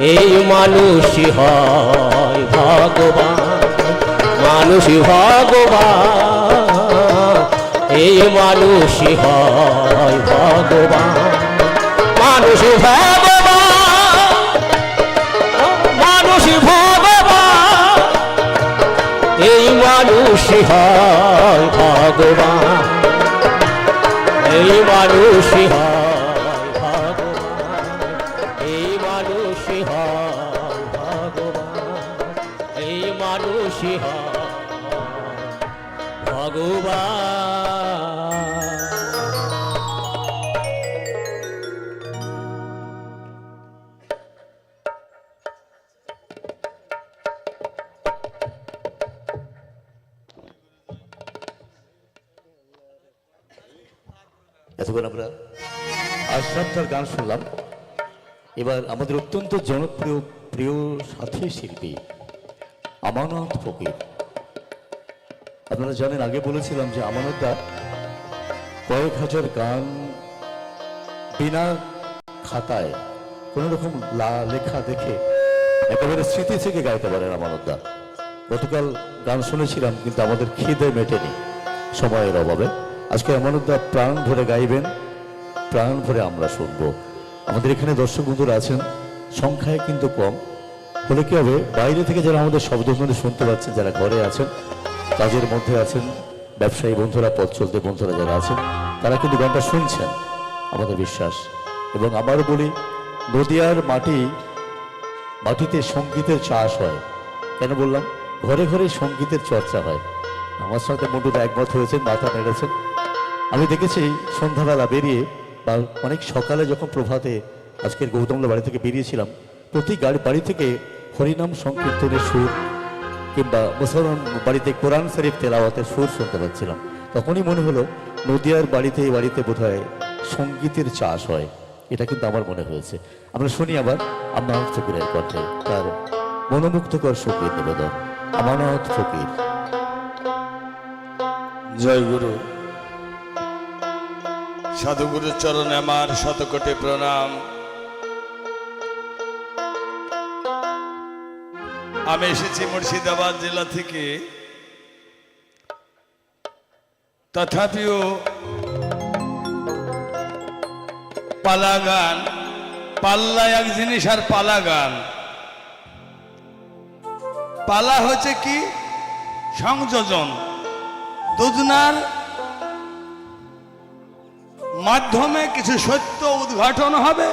এই মানুষই হয় ভগবান, মানুষই ভগবান। এই মানুষই হয় ভগবান মানুষ ভগবান এই হয় ভগবান, এই মানুষই হয় এতক্ষণ আমরা? আশরাফটার গান শুনলাম। এবার আমাদের অত্যন্ত জনপ্রিয়, প্রিয় সাথী শিল্পী আমানত ফকির। আপনারা জানেন, আগে বলেছিলাম যে আমানতদা কয়েক হাজার গান বিনা খাতায় কোনো রকম লেখা দেখে একেবারে স্মৃতি থেকে গাইতে পারেন আমানতদা গতকাল গান শুনেছিলাম, কিন্তু আমাদের খিদে মেটেনি, সময়ের অভাবে। আজকে আমানতদা প্রাণ ভরে গাইবেন, প্রাণ ভরে আমরা শুনব। আমাদের এখানে দর্শক বন্ধুরা আছেন, সংখ্যায় কিন্তু কম। হলে কি হবে, বাইরে থেকে যারা আমাদের শব্দধ্বনি শুনতে পাচ্ছেন যারা ঘরে আছেন, কাজের মধ্যে আছেন, ব্যবসায়ী বন্ধুরা, পথ চলতে বন্ধুরা যারা আছেন, তারা কিন্তু গানটা শুনছেন, আমাদের বিশ্বাস। এবং আবারও বলি, নদিয়ার মাটি, মাটিতে সঙ্গীতের চাষ হয়। কেন বললাম? ঘরে ঘরে সঙ্গীতের চর্চা হয়। আমার সাথে মন্ডুদা একমত হয়েছেন, মাথা নেড়েছেন। আমি দেখেছি সন্ধ্যাবেলা বেরিয়ে বা অনেক সকালে যখন প্রভাতে আজকের গৌতমলা বাড়ি থেকে বেরিয়েছিলাম, প্রতি গাড়ি বাড়ি থেকে হরিনাম সংকীর্তনের সুর কিংবা মুসলমান বাড়িতে কোরআন শরীফ তেলাওয়াতের সুর শুনতে পাচ্ছিলাম। তখনই মনে হলো নদিয়ার বাড়িতে এই বাড়িতে বোধহয় সঙ্গীতের চাষ হয়। এটা কিন্তু আমার মনে হয়েছে। আমরা শুনি আবার আমানত ফকিরের কণ্ঠে তার মনোমুগ্ধকর সংগীত নিবেদন, আমানত ফকির। জয় গুরু। সাধুগুরুর চরণে আমার শতকোটি প্রণাম। আমি এসেছি মুর্শিদাবাদ জেলা থেকে। তথাপিও পালা গান পাল্লা এক জিনিস আর পালা গান পালা হচ্ছে কি? সংযোজন। দুজনার মাধ্যমে কিছু সত্য উদ্ঘাটন হবে,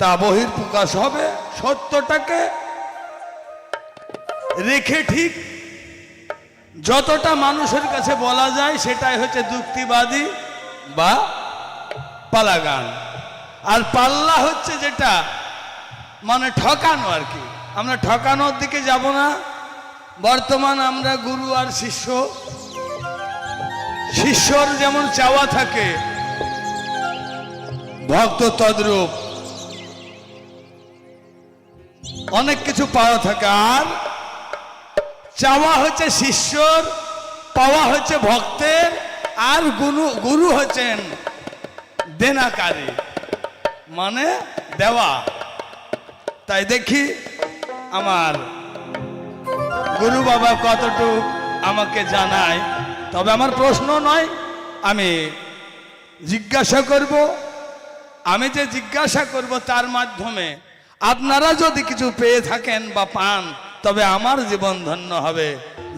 তা বহির প্রকাশ হবে সত্যটাকে রেখে ঠিক যতটা মানুষের কাছে বলা যায় সেটাই হচ্ছে যুক্তিবাদী বা পালাগান। আর পাল্লা হচ্ছে যেটা মানে ঠকানো আর কি। আমরা ঠকানোর দিকে যাব না। বর্তমান আমরা গুরু আর শিষ্য শিষ্যর যেমন চাওয়া থাকে, ভক্ত তদ্রূপ অনেক কিছু পাওয়া থাকে। আর চাওয়া হচ্ছে শিষ্যর, পাওয়া হচ্ছে ভক্তের, আর গুরু গুরু হচ্ছেন দেনাকারী মানে দেওয়া। তাই দেখি আমার গুরু বাবা কতটুক আমাকে জানায়। তবে আমার প্রশ্ন নয়, আমি জিজ্ঞাসা করব। আমি যে জিজ্ঞাসা করব তার মাধ্যমে আপনারা যদি কিছু পেয়ে থাকেন বা পান, তবে আমার জীবন ধন্য হবে।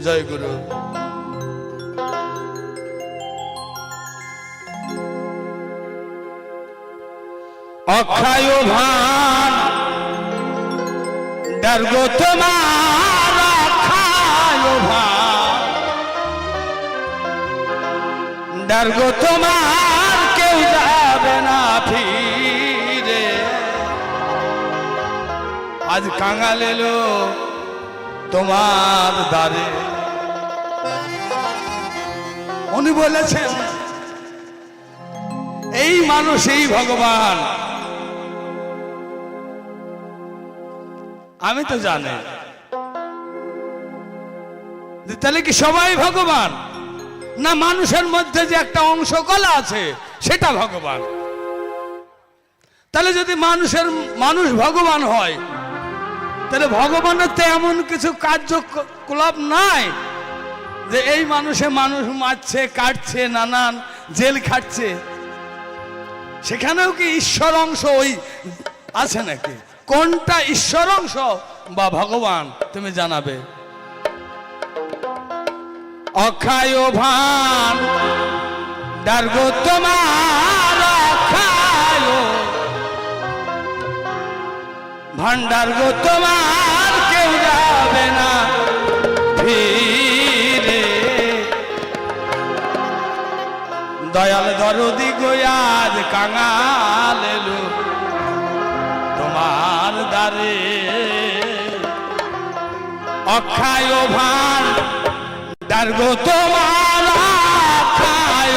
জয় গুরু। অক্ষয় ভান ডরগো তোমার ডরগো তোমার কেউ যাবে না ফিরে। আজ কাঙাল এলো তোমার দ্বারে। উনি বলেছেন, এই মানুষ, এই ভগবান। আমি তো জানি। তাহলে কি সবাই ভগবান? না মানুষের মধ্যে যে একটা অংশ কলা আছে, সেটা ভগবান। তাহলে যদি মানুষের, মানুষ ভগবান হয়, তাহলে ভগবানের তো এমন কিছু কার্যকলাপ নাই যে এই মানুষে মানুষ মারছে, কাটছে, নানান জেল খাটছে। সেখানেও কি ঈশ্বর অংশ ওই আছে নাকি? কোনটা ঈশ্বর অংশ বা ভগবান, তুমি জানাবে। অক্ষায় ভান। ডার্গ তোমার অক্ষায় ভান্ডার গো তোমার কেউ যাবে না ফিরে দয়াল দরদি গোয়াজ কাঙাল তোমার দ্বারে। অক্ষায় ভান। ডার্গো তোমার অক্ষায়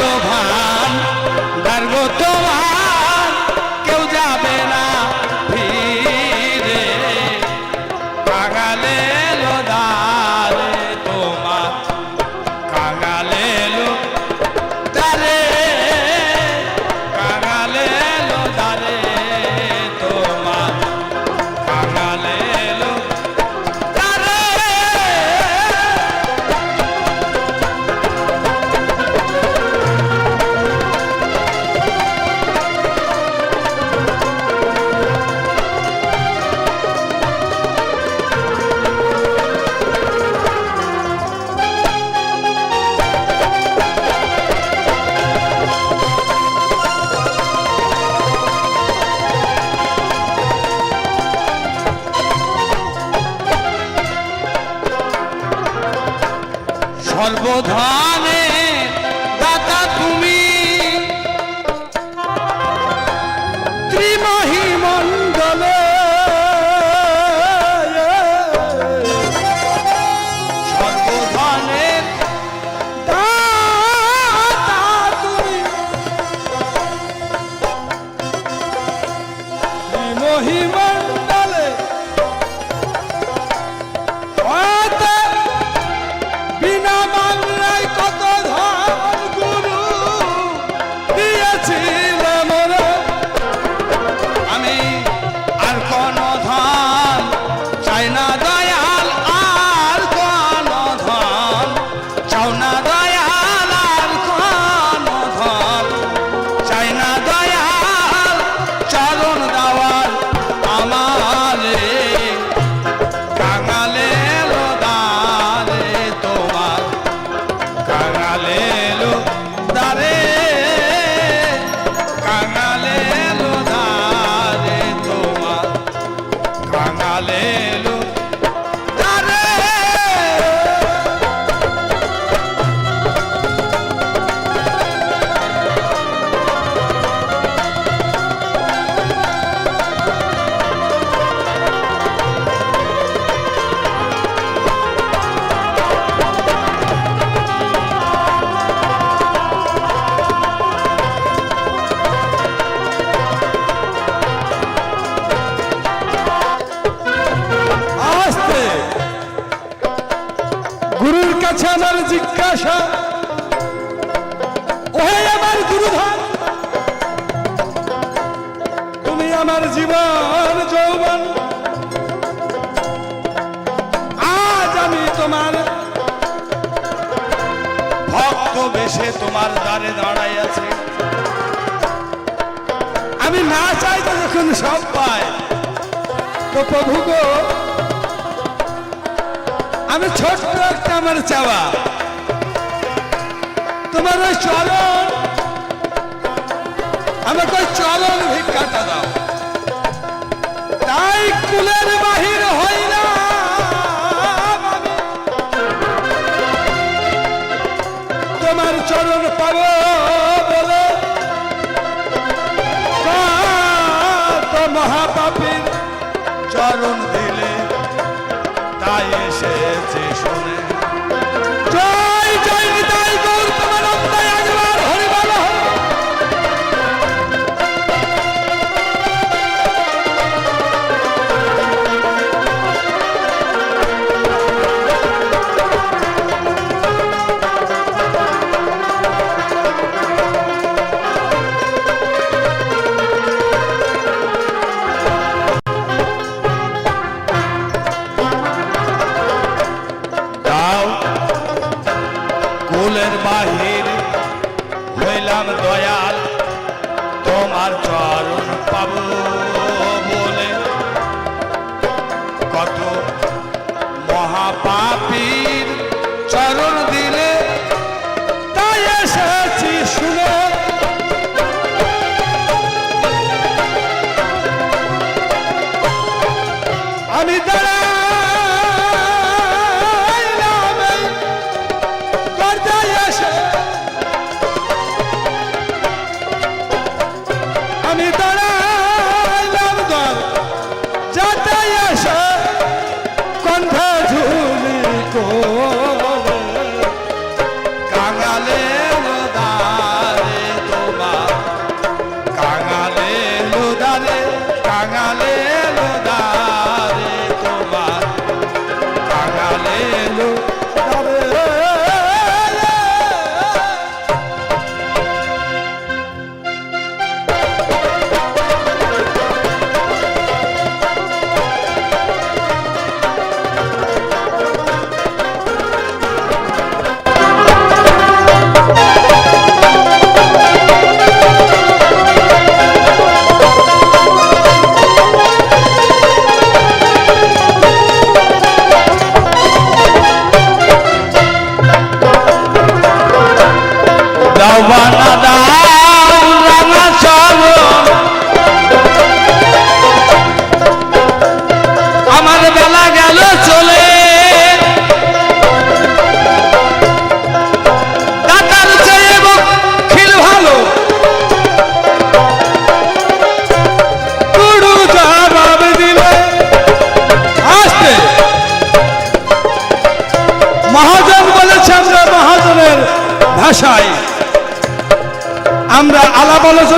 সর্বধানে বেশে তোমার দ্বারে দাঁড়াই আছে আমি না চাইতে যখন সব পায়। তো প্রভু গো, আমি ছোট্ট একটা আমার চাওয়া। তোমার ওই চলন আমাকে ওই চলন ভিক্ষাটা দাও। তাই কুলের বাহির হইলাম মহাপাপীর চরণ হইলাম দয়াল তোমার চরণ পাবো।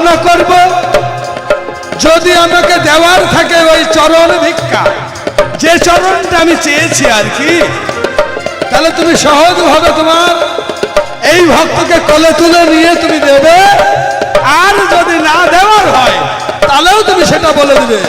আলাপ করব। যদি আমাকে দেওয়ার থাকে ওই চরণ ভিক্ষা, যে চরণটা আমি চেয়েছি আর কি, তাহলে তুমি সহজ ভাবে তোমার। এই ভক্তকে কোলে তুলে নিয়ে তুমি দেবে। আর যদি না দেওয়ার হয়, তাহলেও তুমি সেটা বলে দিবে।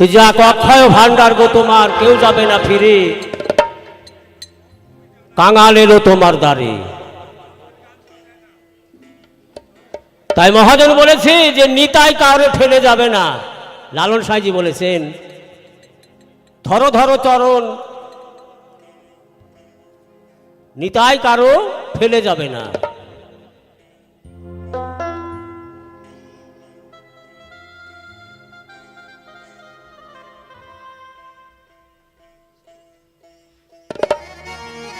তুই যা অক্ষয় ভান্ডার গো তোমার, কেউ যাবে না ফিরে। কাঙাল এলো তোমার দ্বারে। তাই মহাজন বলেছে যে নিতাই কাউরে ফেলে যাবে না। লালন সাইজি বলেছেন, ধরো ধরো চরণ, নিতাই কারও ফেলে যাবে না।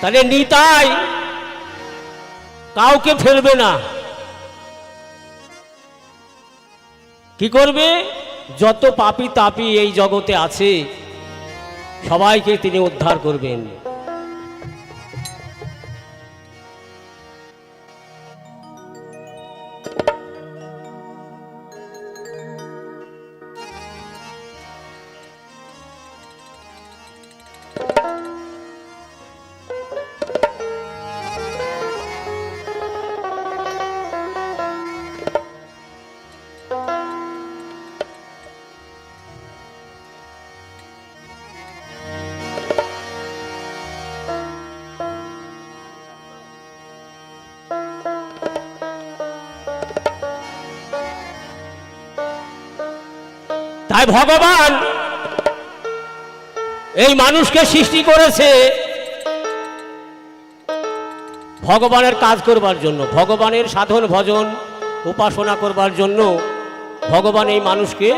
তাহলে নিতাই কাউকে ফেলবে না। কি করবে? যত পাপি তাপি এই জগতে আছে, সবাইকে তিনি উদ্ধার করবেন। তাই ভগবান, এই মানুষকে সৃষ্টি করেছে ভগবানের কাজ করবার জন্য, ভগবানের সাধন ভজন উপাসনা করবার জন্য ভগবান এই মানুষকে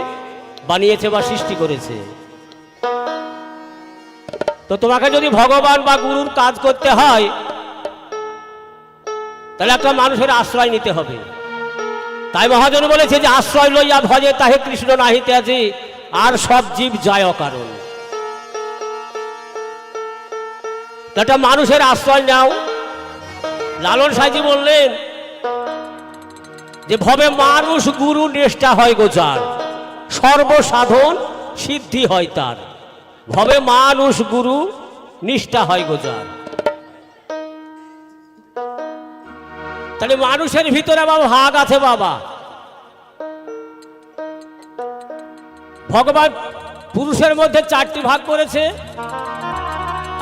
বানিয়েছে বা সৃষ্টি করেছে। তো তোমাকে যদি ভগবান বা গুরুর কাজ করতে হয়, তাহলে একটা মানুষের আশ্রয় নিতে হবে। তাই মহাজন বলেছে যে আশ্রয় লইয়া ভজে, তাহে কৃষ্ণ নাহিতে আছে আর সব জীব যায় অকারণ। একটা মানুষের আশ্রয় নাও। লালন সাইজি বললেন যে, ভবে মানুষ গুরু নেষ্টা হয় গোচার সর্বসাধন সিদ্ধি হয় তার। ভবে মানুষ গুরু নিষ্ঠা হয় গোচার তাহলে মানুষের ভিতরে বাবা ভাগ আছে বাবা। ভগবান পুরুষের মধ্যে চারটি ভাগ করেছে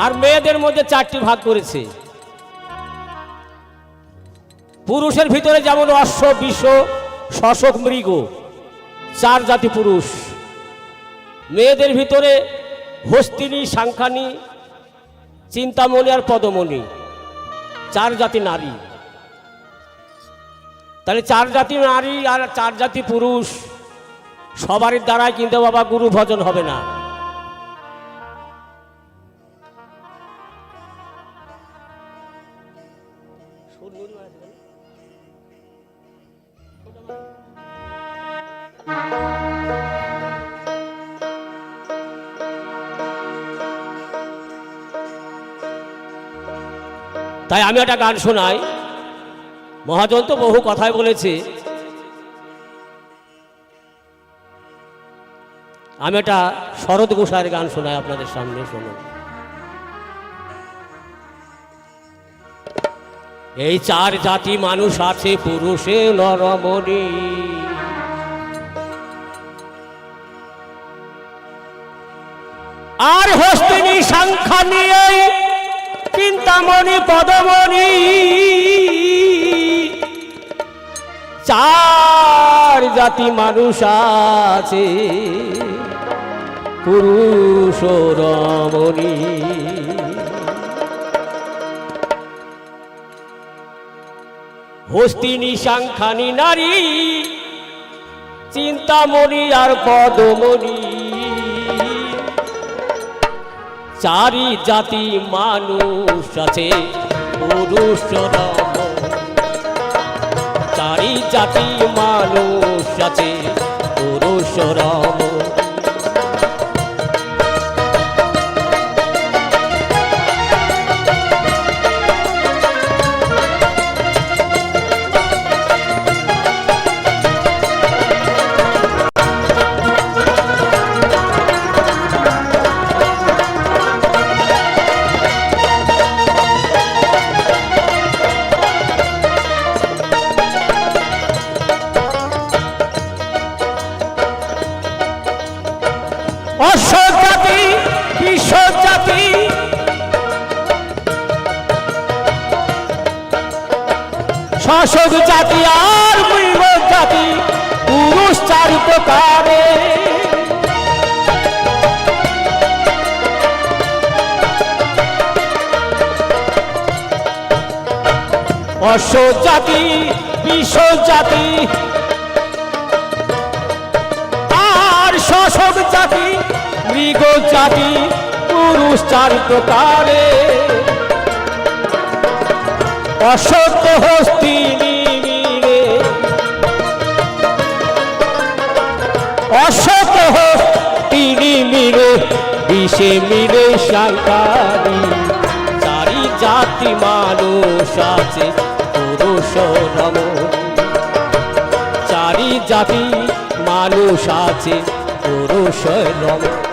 আর মেয়েদের মধ্যে চারটি ভাগ করেছে। পুরুষের ভিতরে যেমন অশ্ব বিশ্ব শশক, মৃগ, চার জাতি পুরুষ। মেয়েদের ভিতরে হস্তিনী সাংখানি চিন্তামণি আর পদমণি, চার জাতি নারী। তাহলে চার জাতি নারী আর চার জাতি পুরুষ। সবারই দ্বারাই কিন্তু বাবা গুরু ভজন হবে না। তাই আমি একটা গান শোনাই। মহাজন তো বহু কথাই বলেছে। আমি একটা শরৎ গোসাইয়ের গান শোনাই আপনাদের সামনে, শুনুন। এই চার জাতি মানুষ আছে, পুরুষে নরমণি। আর হস্তিনী সংখ্যা নিয়ে চিন্তামণি, পদমণি। চার জাতি মানুষ আছে। পুরুষ রমণী। হস্তিনী সাংখানি নারী। চিন্তামণি আর পদমণি। চারি জাতি মানুষ আছে, পুরুষ রমণী। চারি জাতি মানুষ আছে পুরুষ রম অশ্ব জাতি বিশ্ব জাতি আর শাসক জাতি মৃগ জাতি পুরুষ চার প্রকারে অসত্য হস্তিনী মিলে অসত্য হস্তিনী মিলে বিষে মিলে সাঁতারি জাতি মানুষ আছে রমণী চারি জাতি মানুষ আছে পুরুষ রম